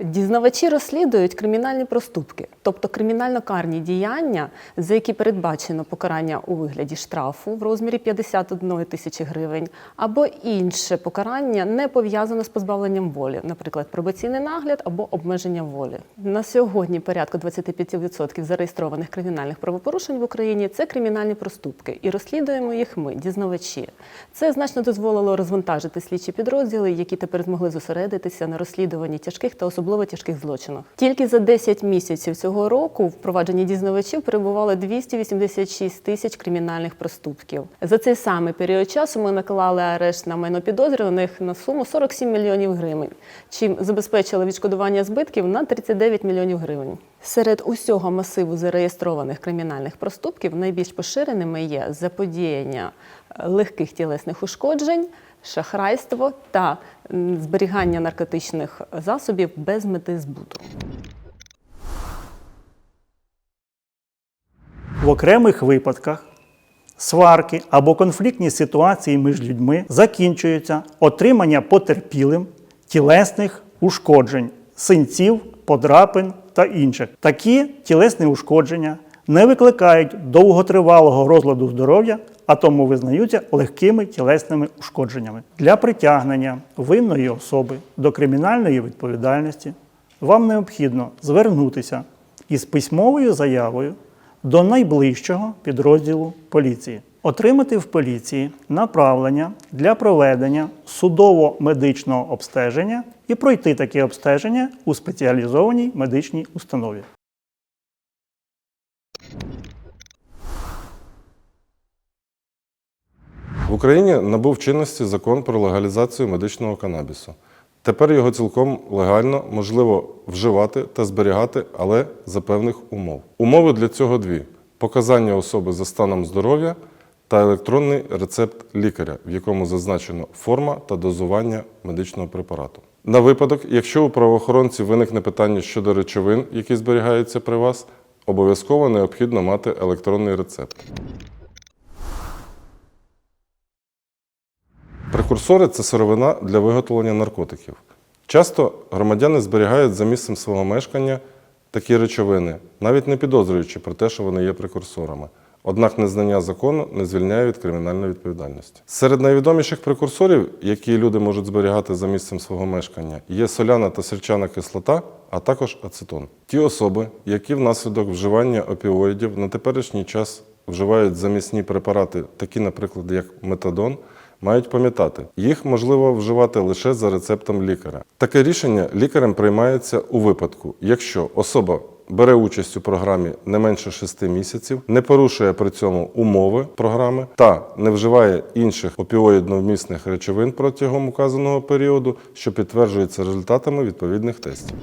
Дізнавачі розслідують кримінальні проступки, тобто кримінально-карні діяння, за які передбачено покарання у вигляді штрафу в розмірі 51 тисячі гривень, або інше покарання не пов'язане з позбавленням волі, наприклад, пробаційний нагляд або обмеження волі. На сьогодні порядка 25% зареєстрованих кримінальних правопорушень в Україні це кримінальні проступки, і розслідуємо їх ми, дізнавачі. Це значно дозволило розвантажити слідчі підрозділи, які тепер змогли зосередитися на розслідуванні тяжких та особливо тяжких злочинах. Тільки за 10 місяців цього року в провадженні дізнавачів перебувало 286 тисяч кримінальних проступків. За цей самий період часу ми наклали арешт на майно підозрюваних на суму 47 мільйонів гривень, чим забезпечили відшкодування збитків на 39 мільйонів гривень. Серед усього масиву зареєстрованих кримінальних проступків найбільш поширеними є заподіяння е, легких тілесних ушкоджень, шахрайство та зберігання наркотичних засобів без мети збуту. В окремих випадках сварки або конфліктні ситуації між людьми закінчуються отримання потерпілим тілесних ушкоджень, синців, подрапин та інших. Такі тілесні ушкодження не викликають довготривалого розладу здоров'я, а тому визнаються легкими тілесними ушкодженнями. Для притягнення винної особи до кримінальної відповідальності вам необхідно звернутися із письмовою заявою до найближчого підрозділу поліції, отримати в поліції направлення для проведення судово-медичного обстеження і пройти таке обстеження у спеціалізованій медичній установі. Україні набув чинності закон про легалізацію медичного канабісу. Тепер його цілком легально можливо вживати та зберігати, але за певних умов. Умови для цього дві: показання особи за станом здоров'я та електронний рецепт лікаря, в якому зазначено форма та дозування медичного препарату. На випадок, якщо у правоохоронців виникне питання щодо речовин, які зберігаються при вас, обов'язково необхідно мати електронний рецепт. Прекурсори це сировина для виготовлення наркотиків. Часто громадяни зберігають за місцем свого мешкання такі речовини, навіть не підозрюючи про те, що вони є прекурсорами. Однак незнання закону не звільняє від кримінальної відповідальності. Серед найвідоміших прекурсорів, які люди можуть зберігати за місцем свого мешкання, є соляна та сірчана кислота, а також ацетон. Ті особи, які внаслідок вживання опіоїдів на теперішній час вживають замісні препарати, такі, наприклад, як метадон, мають пам'ятати, їх можливо вживати лише за рецептом лікаря. Таке рішення лікарем приймається у випадку, якщо особа бере участь у програмі не менше 6 місяців, не порушує при цьому умови програми та не вживає інших опіоїдно-вмісних речовин протягом указаного періоду, що підтверджується результатами відповідних тестів.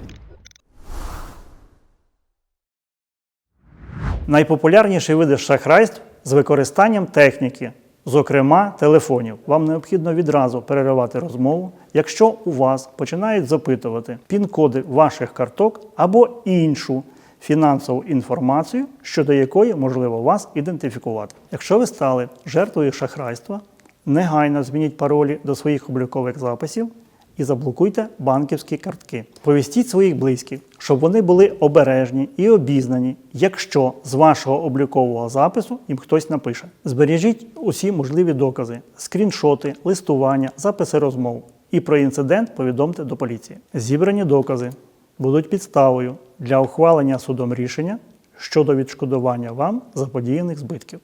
Найпопулярніші види шахрайств з використанням техніки, зокрема телефонів. Вам необхідно відразу переривати розмову, якщо у вас починають запитувати пін-коди ваших карток або іншу фінансову інформацію, щодо якої можливо вас ідентифікувати. Якщо ви стали жертвою шахрайства, негайно змініть паролі до своїх облікових записів і заблокуйте банківські картки. Повістіть своїх близьких, щоб вони були обережні і обізнані, якщо з вашого облікового запису їм хтось напише. Збережіть усі можливі докази, скріншоти, листування, записи розмов. І про інцидент повідомте до поліції. Зібрані докази будуть підставою для ухвалення судом рішення щодо відшкодування вам заподіяних збитків.